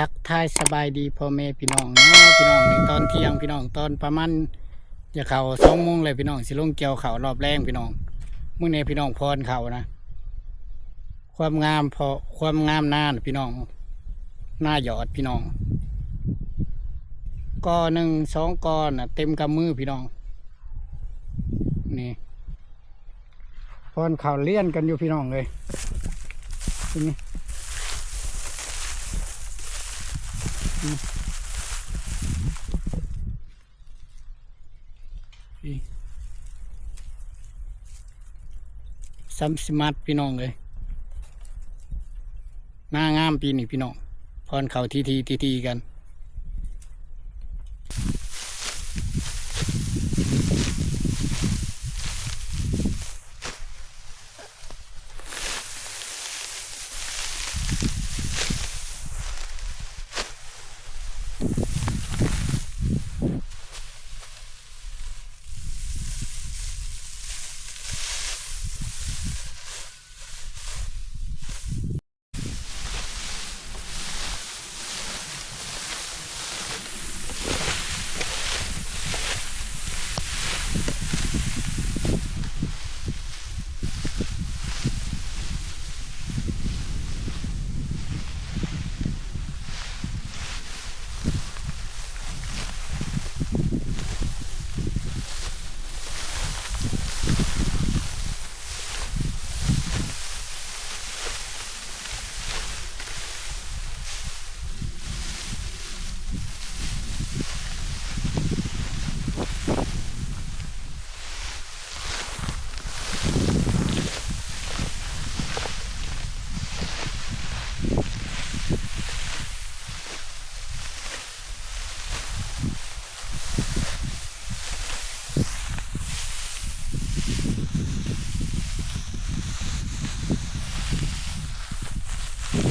ทักทายสบายดีพ่อแม่พี่น้องเนาะพี่น้องในตอนเที่ยงพี่น้องตอนประมาณจะเข่าสองโมงเลยพี่น้องสิลงเกี่ยวเข่ารอบแรงพี่น้องมื่อนี้พี่น้องพรเข่านะ ความงามพอความงามหน้านพี่น้อง หน้าหยอดพี่น้องก้อหนึ่งสองก้อน่ะเต็มกำมือพี่น้องนี่พรเข่าเลี่ยนกันอยู่พี่น้องเลยนี้ นี่ ซัมสมาร์ทพี่น้องเลยหน้างามปีนี่พี่น้องพรเขาทีทีทีทีกัน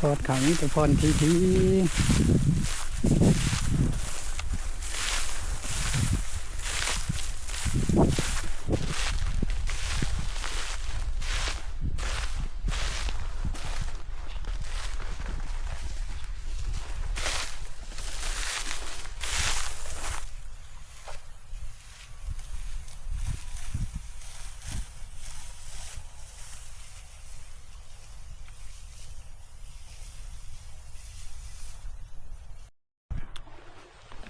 พอดขานี้จะพรทีที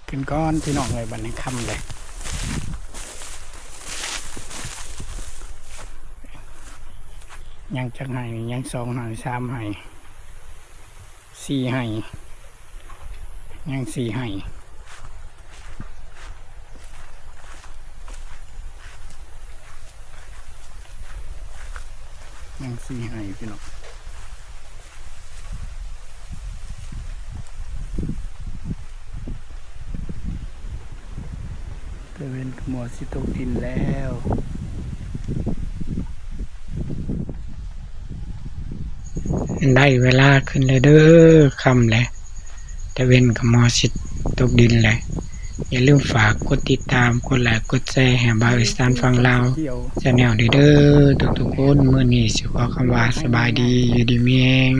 ขึ้นก้อนพี่น้องเลยบันนี้คำเลยยังจักให้ยังสองให้สามให้สี่ให้ยังสี่ให้ยังสี่ให้พี่น้อง เตเวนขโมยสิตกดินแล้วได้เวลาขึ้นเลยเด้อคำแหละแต่เวนกับมอสิตกดินแหละอย่าลืมฝากกดติดตามกดไลค์กดแชร์ให้บาวิสตานฟังเราวจะแนวเด้อทุกๆคนเมื้อนี้สิขอคำว่าสบายดีอยู่ดีเมีแรง